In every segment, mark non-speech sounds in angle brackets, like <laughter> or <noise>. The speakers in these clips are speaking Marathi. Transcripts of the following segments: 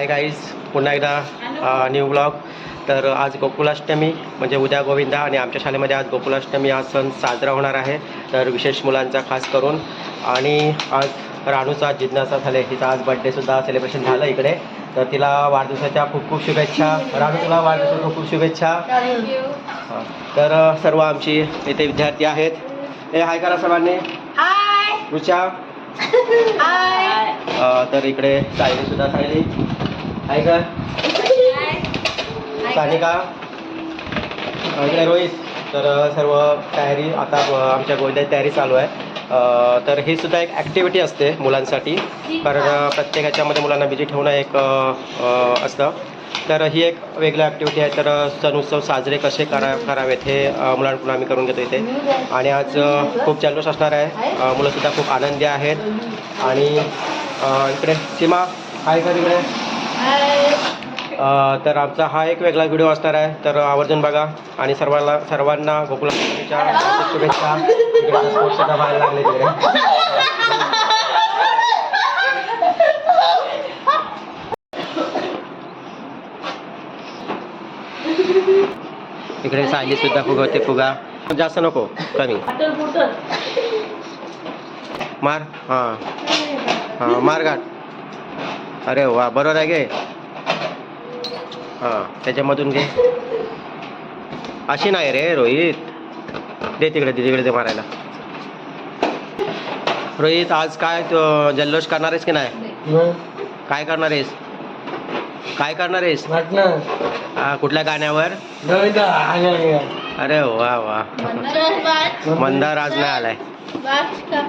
हाय गाईज पुन्हा एकदा न्यू ब्लॉग तर आज गोकुलाष्टमी म्हणजे उद्या गोविंदा आणि आमच्या शाळेमध्ये आज गोकुलाष्टमी हा सण साजरा होणार आहे. तर विशेष मुलांचा खास करून. आणि आज राणूचा जिज्ञासा झाले तिचा आज बड्डेसुद्धा सेलिब्रेशन झालं इकडे. तर तिला वाढदिवसाच्या खूप खूप शुभेच्छा. राणू तुला वाढदिवसाच्या खूप खूप शुभेच्छा. तर सर्व आमची इथे विद्यार्थी आहेत. हे हाय करा सर्वांनी. रुचा <laughs> तर इकडे सायली सुद्धा सायली. हाय का सानिका रोहित. तर सर्व तयारी आता आमच्या गोविंदाची तयारी चालू आहे. तर ही सुद्धा एक ॲक्टिव्हिटी असते मुलांसाठी. कारण अ, प्रत्येक ह्याच्यामध्ये मुलांना बिजी ठेवणं एक असतं. तर ही एक वेगळी ॲक्टिव्हिटी आहे. तर सण उत्सव साजरे कसे करा करावेत हे मुलांकडून आम्ही करून घेतो इथे. आणि आज खूप जल्लोष असणार आहे. मुलंसुद्धा खूप आनंदी आहेत. आणि इकडे सीमा. हाय का तिकडे तर आमचा हा एक वेगळा व्हिडिओ असणार आहे. तर आवर्जून बघा. आणि सर्वांना सर्वांना हार्दिक शुभेच्छा. लागले तिकडे इकडे सायली सुद्धा फुगवते फुगा. जास्त नको. कमी. मार. हां. हां मार गाठ अरे वा बरोबर आहे गे. हां त्याच्यामधून घे. अशी नाही रे रोहित. दे तिकडे दे तिकडे दे मारायला. रोहित आज काय तो जल्लोष करणार आहेस की नाही? काय करणार आहेस? काय करणार आहेस? हा, कुठल्या गाण्यावर? अरे वा वा. मंदार आज नाही आलाय.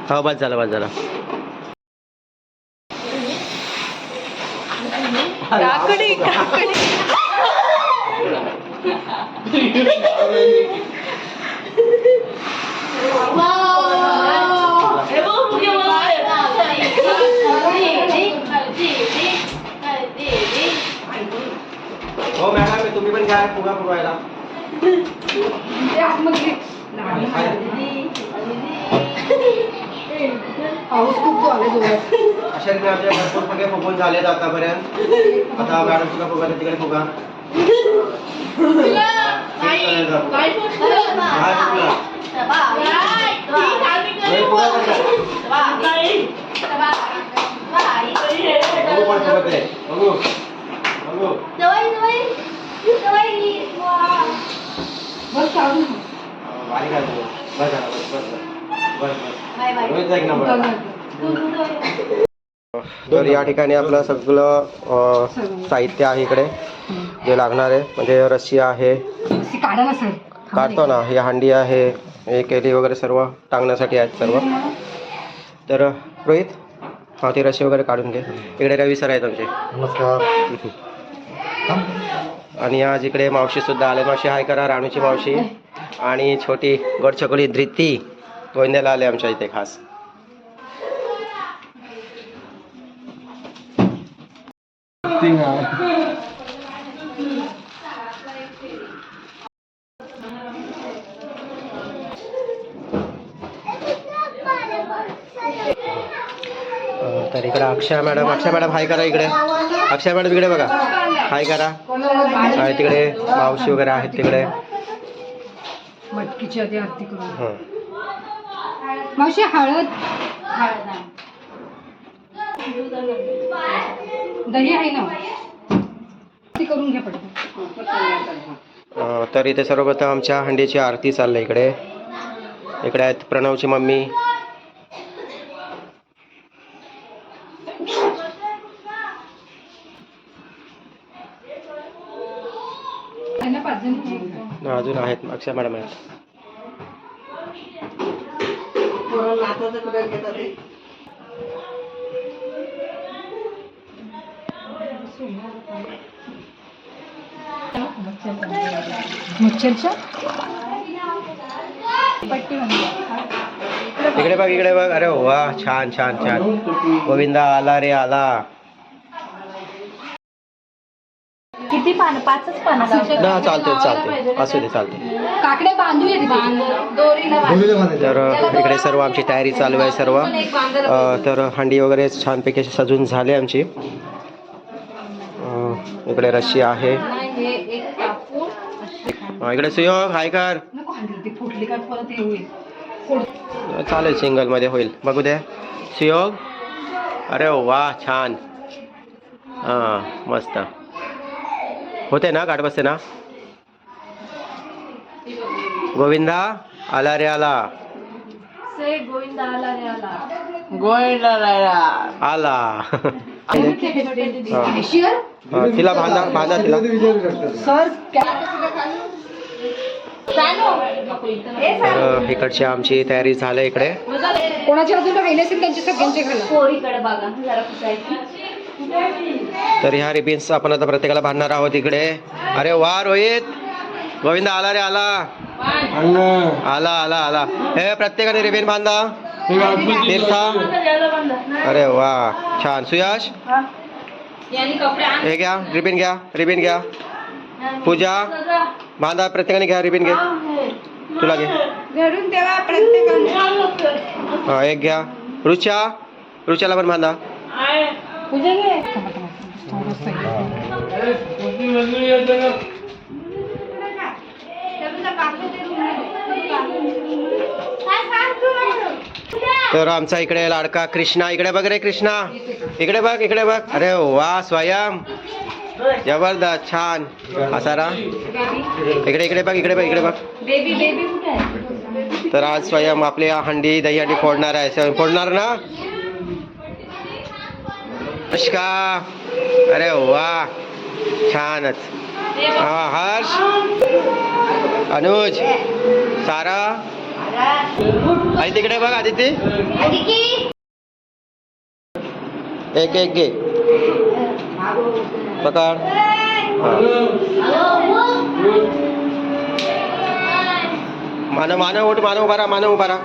हो बस झालं बस झालं. काकडी काकडी. हो मॅडम तुम्ही पण घ्या फुगा फुगवायला पाऊस खूप झाला जोरात अशा रीतीने आमचे भरपूर फुगे फुगवून झालेत आतापर्यंत. आता मॅडम फुगा. फुगा तिकडे फुगा बस अं, बारीक आहे. बस बस, बस, तर या ठिकाणी आपलं सगळं साहित्य आहे इकडे जे लागणार आहे. म्हणजे रस्सी आहे काढतो ना ही हांडी आहे हे केली वगैरे सर्व टांगण्यासाठी आहेत सर्व. तर रोहित हा ती रशी वगैरे काढून घे. इकडे रवी सर आहेत आमचे. नमस्कार. आणि आज इकडे मावशी सुद्धा आले. मावशी हाय करा राणूची मावशी. आणि छोटी गोडछकोली धृती. गोंद्याला आले आमच्या इथे खास. तर इकडे अक्षय मॅडम अक्षय मॅडम हाय करा इकडे. अक्षय मॅडम इकडे बघा. हाय करा. आणि तिकडे मावशी वगैरे आहेत तिकडे. मटकीची आधी आरती करून. हं. मावशी हळद दही आहे ना? ती करून घ्या अं, तर इथे सर्वप्रथम आमच्या हंडीची आरती चालली इकडे. इकडे आहेत प्रणवची मम्मी. अजून आहेत अक्षय मॅडम आहेत. म्हणजे इकडे बघ इकडे बघ. अरे वा छान छान छान. गोविंदा आला रे आला. पान पाचच पान चालते चालते असू दे चालते काकडे. तर इकडे सर्व आमची तयारी चालू आहे सर्व. अ, तर हंडी वगैरे छानपैकी अशी सजून झाली आमची. अ, इकडे रशी आहे. हे एक हा, इकडे सुयोग हाय कर. नको हांडी ती फुटली का परत हे होईल. फोड. चालेल सिंगलमध्ये होईल. बघू दे. सुयोग? अरे वा छान. हां मस्त. होते ना गाठ बसते ना? गोविंदा आला रे आला से गोविंदा आला. रे आला आला. आयशियर तिला बांधा बांधा तिला. इकडची आमची तयारी झाली इकडे. कोणाचे अजून राहिले असेल त्यांचे सगळ्यांचे घाला. पोरीकडे बघा जरा तर ह्या रिबिन्स आपण आता प्रत्येकाला बांधणार आहोत इकडे. अरे वा रोहित. गोविंदा आला रे आला. आला. आला आला हे प्रत्येकाने रिबिन बांधा. तीर्था अरे वा छान. सुयश? यांनी कपडे आण हे घ्या रिबिन घ्या रिबिन घ्या. पूजा बांधा प्रत्येकाने घ्या रिबिन घे. तुला घे. हा एक घ्या. रुचा रुचाला पण बांधा. पूजा घे तर आमचा इकडे लाडका कृष्णा. इकडे बघ रे कृष्णा. इकडे बघ इकडे बघ. अरे वा स्वयं. जबरदस्त छान. असा रा. इकडे इकडे बघ इकडे बघ इकडे बघ. तर आज स्वयं आपली हंडी दही हंडी फोडणार आहे. फोडणार ना? अनुष्का अरे वा छानच हा हर्ष अनुज सारा आई तिकडे बघ आदिती एक एक घे पकड. मानव मानव उठ मानव उभा राहा मानव उभा राहा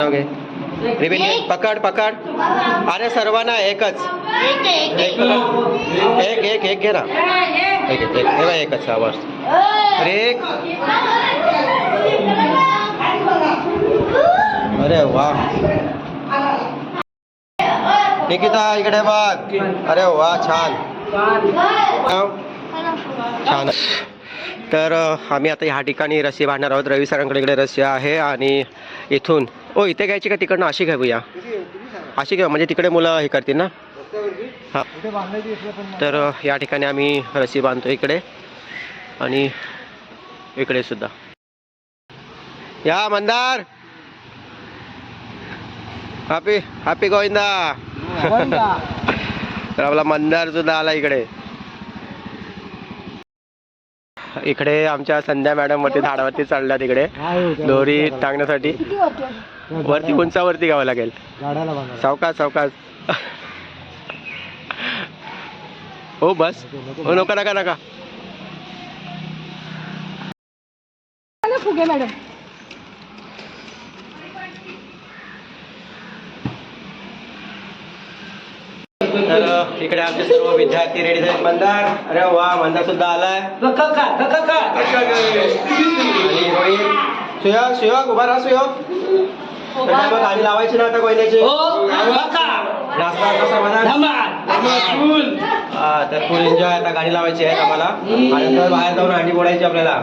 मानव घे रिबिन पकड पकड. अरे सर्वांना एकच. एक. एक एक घे ना. एक एकच अरे एक अरे वा. निकिता इकडे बघ. अरे वा छान. छान. तर आम्ही आता ह्या ठिकाणी रस्सी बांधणार आहोत. रवी सरांकडे इकडे रस्सी आहे आणि इथून ओ इथे घ्यायची का? तिकडनं अशी घेऊया. अशी घेऊ म्हणजे तिकडे मुलं हे करतील ना? हां. तर या ठिकाणी आम्ही रस्सी बांधतो इकडे. आणि इकडे सुद्धा. या मंदार! Happy happy Govinda. <laughs> तर आपला मंदार सुद्धा आला इकडे. इकडे आमच्या संध्या मॅडम वरती झाडावरती चढल्या तिकडे दोरी टांगण्यासाठी. वरती उंचावरती घ्यावं लागेल. सावकाश सावकाश. हो बस. हो नका नका नका. फुगे मॅडम तर इकडे आमचे सर्व विद्यार्थी रेडी झाले. मंदार अरे वा मंदार सुद्धा आलाय. आणि रोहित. सुयोग सुयोग उभा राहा सुयोग. मग गाणी लावायची ना आता नाचता समाधान. हा, तर फुल एन्जॉय आता गाणी लावायची आहे आम्हाला. आणि नंतर बाहेर जाऊन अंडी फोडायची आपल्याला.